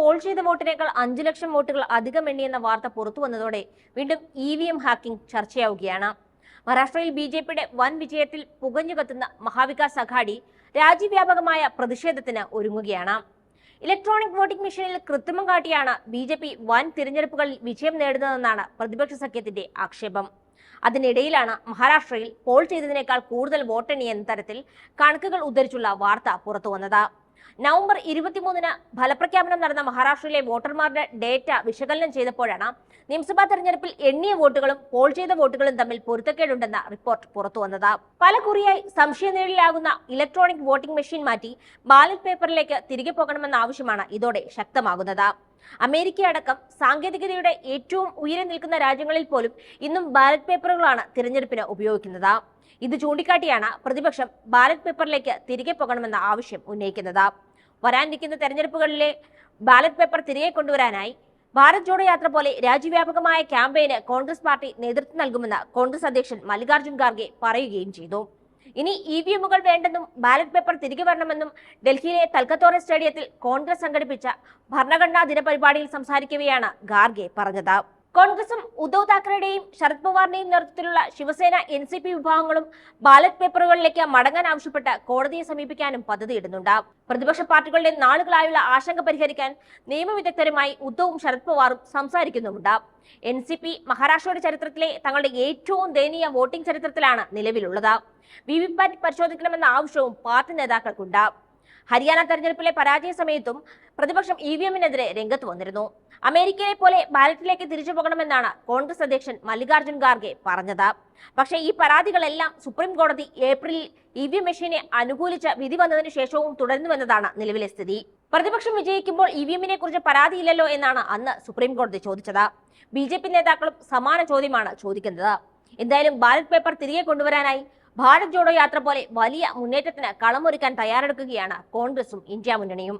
Paul ചെയ്ത വോട്ടിനേക്കാൾ അഞ്ചു ലക്ഷം വോട്ടുകൾ അധികം എണ്ണിയെന്ന വാർത്ത പുറത്തു വന്നതോടെ വീണ്ടും ഇ വി എം ഹാക്കിംഗ് ചർച്ചയാവുകയാണ്. മഹാരാഷ്ട്രയിൽ ബി ജെ പിയുടെ വൻ വിജയത്തിൽ പുകഞ്ഞു കത്തുന്ന മഹാവികാസ് അഘാടി രാജ്യവ്യാപകമായ പ്രതിഷേധത്തിന് ഒരുങ്ങുകയാണ്. ഇലക്ട്രോണിക് വോട്ടിംഗ് മെഷീനിൽ കൃത്രിമം കാട്ടിയാണ് ബി ജെ പി വൻ തിരഞ്ഞെടുപ്പുകളിൽ വിജയം നേടുന്നതെന്നാണ് പ്രതിപക്ഷ സഖ്യത്തിന്റെ ആക്ഷേപം. അതിനിടയിലാണ് മഹാരാഷ്ട്രയിൽ പോൾ ചെയ്തതിനേക്കാൾ കൂടുതൽ വോട്ടെണ്ണിയെന്ന തരത്തിൽ കണക്കുകൾ ഉദ്ധരിച്ചുള്ള വാർത്ത പുറത്തുവന്നത് നവംബർ ഇരുപത്തിമൂന്നിന് ഫലപ്രഖ്യാപനം നടന്ന മഹാരാഷ്ട്രയിലെ വോട്ടർമാരുടെ ഡേറ്റ വിശകലനം ചെയ്തപ്പോഴാണ് നിയമസഭാ തെരഞ്ഞെടുപ്പിൽ എണ്ണിയ വോട്ടുകളും പോൾ ചെയ്ത വോട്ടുകളും തമ്മിൽ പൊരുത്തക്കേടുണ്ടെന്ന റിപ്പോർട്ട് പുറത്തുവന്നത് പല കുറിയായി സംശയനിഴലിലാകുന്ന ഇലക്ട്രോണിക് വോട്ടിംഗ് മെഷീൻ മാറ്റി ബാലറ്റ് പേപ്പറിലേക്ക് തിരികെ പോകണമെന്ന ആവശ്യമാണ് ഇതോടെ ശക്തമാകുന്നത്. അമേരിക്കയടക്കം സാങ്കേതികതയുടെ ഏറ്റവും ഉയരെ നിൽക്കുന്ന രാജ്യങ്ങളിൽ പോലും ഇന്നും ബാലറ്റ് പേപ്പറുകളാണ് തിരഞ്ഞെടുപ്പിന് ഉപയോഗിക്കുന്നത്. ഇത് ചൂണ്ടിക്കാട്ടിയാണ് പ്രതിപക്ഷം ബാലറ്റ് പേപ്പറിലേക്ക് തിരികെ പോകണമെന്ന ആവശ്യം ഉന്നയിക്കുന്നത്. വരാനിരിക്കുന്ന തെരഞ്ഞെടുപ്പുകളിലെ ബാലറ്റ് പേപ്പർ തിരികെ കൊണ്ടുവരാനായി ഭാരത് ജോഡോ യാത്ര പോലെ രാജ്യവ്യാപകമായ ക്യാമ്പയിന് കോൺഗ്രസ് പാർട്ടി നേതൃത്വം നൽകുമെന്ന് കോൺഗ്രസ് അധ്യക്ഷൻ മല്ലികാർജുൻ ഖാർഗെ പറയുകയും ചെയ്തു. ഇനി ഇ വി എമ്മുകൾ വേണ്ടെന്നും ബാലറ്റ് പേപ്പർ തിരികെ വരണമെന്നും ഡൽഹിയിലെ തൽക്കത്തോറ സ്റ്റേഡിയത്തിൽ കോൺഗ്രസ് സംഘടിപ്പിച്ച ഭരണഘടനാ ദിനപരിപാടിയിൽ സംസാരിക്കവെയാണ് ഖാർഗെ പറഞ്ഞത്. കോൺഗ്രസും ഉദ്ധവ് താക്കറെയുടെയും ശരത് പവാറിന്റെയും നേതൃത്വത്തിലുള്ള ശിവസേന എൻ സി പി വിഭാഗങ്ങളും ബാലറ്റ് പേപ്പറുകളിലേക്ക് മടങ്ങാൻ ആവശ്യപ്പെട്ട് കോടതിയെ സമീപിക്കാനും പദ്ധതിയിടുന്നുണ്ട് പ്രതിപക്ഷ പാർട്ടികളുടെ നാളുകളായുള്ള ആശങ്ക പരിഹരിക്കാൻ നിയമവിദഗ്ധരുമായി ഉദ്ധവും ശരത് പവാറും സംസാരിക്കുന്നുമുണ്ട്. എൻ സി പി മഹാരാഷ്ട്രയുടെ ചരിത്രത്തിലെ തങ്ങളുടെ ഏറ്റവും ദയനീയ വോട്ടിംഗ് ചരിത്രത്തിലാണ് നിലവിലുള്ളത്. വി വി പാറ്റ് പരിശോധിക്കണമെന്ന ആവശ്യവും പാർട്ടി നേതാക്കൾക്കുണ്ട്. ഹരിയാന തെരഞ്ഞെടുപ്പിലെ പരാജയ സമയത്തും പ്രതിപക്ഷം ഇ വി എമ്മിനെതിരെ രംഗത്ത് വന്നിരുന്നു. അമേരിക്കയെ പോലെ ബാലറ്റിലേക്ക് തിരിച്ചു പോകണമെന്നാണ് കോൺഗ്രസ് അധ്യക്ഷൻ മല്ലികാർജുൻ ഖാർഗെ പറഞ്ഞത്. പക്ഷേ ഈ പരാതികളെല്ലാം സുപ്രീം കോടതി ഏപ്രിലിൽ ഇ വി മെഷീനെ അനുകൂലിച്ച വിധി വന്നതിന് ശേഷവും തുടരുന്നുവെന്നതാണ് നിലവിലെ സ്ഥിതി. പ്രതിപക്ഷം വിജയിക്കുമ്പോൾ ഇ വി എമ്മിനെ കുറിച്ച് പരാതിയില്ലല്ലോ എന്നാണ് അന്ന് സുപ്രീം കോടതി ചോദിച്ചത്. ബി ജെ പി നേതാക്കളും സമാന ചോദ്യമാണ് ചോദിക്കുന്നത്. എന്തായാലും ബാലറ്റ് പേപ്പർ തിരികെ കൊണ്ടുവരാനായി ഭാരത് ജോഡോ യാത്ര പോലെ വലിയ മുന്നേറ്റത്തിന് കളമൊരുക്കാൻ തയ്യാറെടുക്കുകയാണ് കോൺഗ്രസും ഇന്ത്യ മുന്നണിയും.